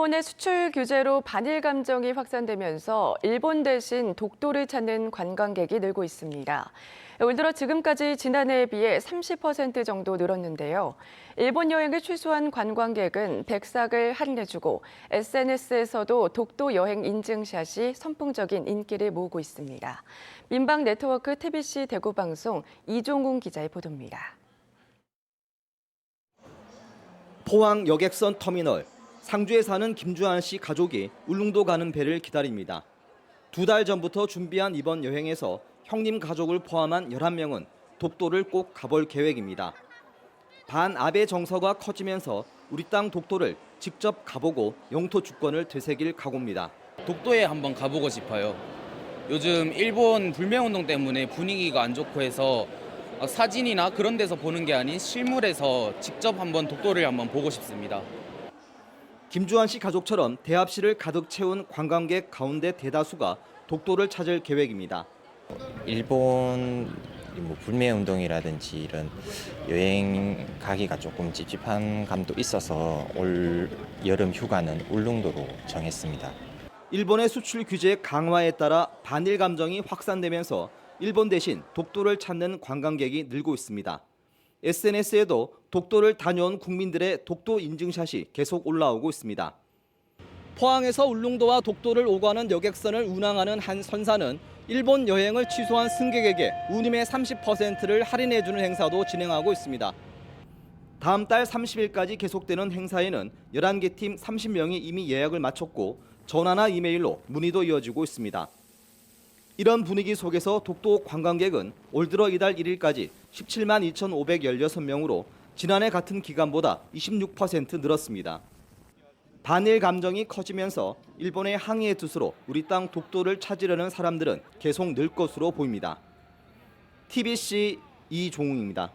일본의 수출 규제로 반일 감정이 확산되면서 일본 대신 독도를 찾는 관광객이 늘고 있습니다. 올 들어 지금까지 지난해에 비해 30% 정도 늘었는데요. 일본 여행을 취소한 관광객은 백삭을 할인해주고 SNS에서도 독도 여행 인증샷이 선풍적인 인기를 모으고 있습니다. 민방 네트워크 TBC 대구 방송 이종훈 기자의 보도입니다. 포항 여객선 터미널 상주에 사는 김주한 씨 가족이 울릉도 가는 배를 기다립니다. 두 달 전부터 준비한 이번 여행에서 형님 가족을 포함한 11명은 독도를 꼭 가볼 계획입니다. 반 아베 정서가 커지면서 우리 땅 독도를 직접 가보고 영토 주권을 되새길 각오입니다. 독도에 한번 가보고 싶어요. 요즘 일본 불매운동 때문에 분위기가 안 좋고 해서 사진이나 그런 데서 보는 게 아닌 실물에서 직접 한번 독도를 한번 보고 싶습니다. 김주한 씨 가족처럼 대합실을 가득 채운 관광객 가운데 대다수가 독도를 찾을 계획입니다. 일본 뭐 불매 운동이라든지 이런 여행 가기가 조금 찝찝한 감도 있어서 올 여름 휴가는 울릉도로 정했습니다. 일본의 수출 규제 강화에 따라 반일 감정이 확산되면서 일본 대신 독도를 찾는 관광객이 늘고 있습니다. SNS에도 독도를 다녀온 국민들의 독도 인증샷이 계속 올라오고 있습니다. 포항에서 울릉도와 독도를 오가는 여객선을 운항하는 한 선사는 일본 여행을 취소한 승객에게 운임의 30%를 할인해주는 행사도 진행하고 있습니다. 다음 달 30일까지 계속되는 행사에는 11개 팀 30명이 이미 예약을 마쳤고 전화나 이메일로 문의도 이어지고 있습니다. 이런 분위기 속에서 독도 관광객은 올 들어 이달 1일까지 17만 2,516명으로 지난해 같은 기간보다 26% 늘었습니다. 반일 감정이 커지면서 일본의 항의의 뜻으로 우리 땅 독도를 찾으려는 사람들은 계속 늘 것으로 보입니다. TBC 이종웅입니다.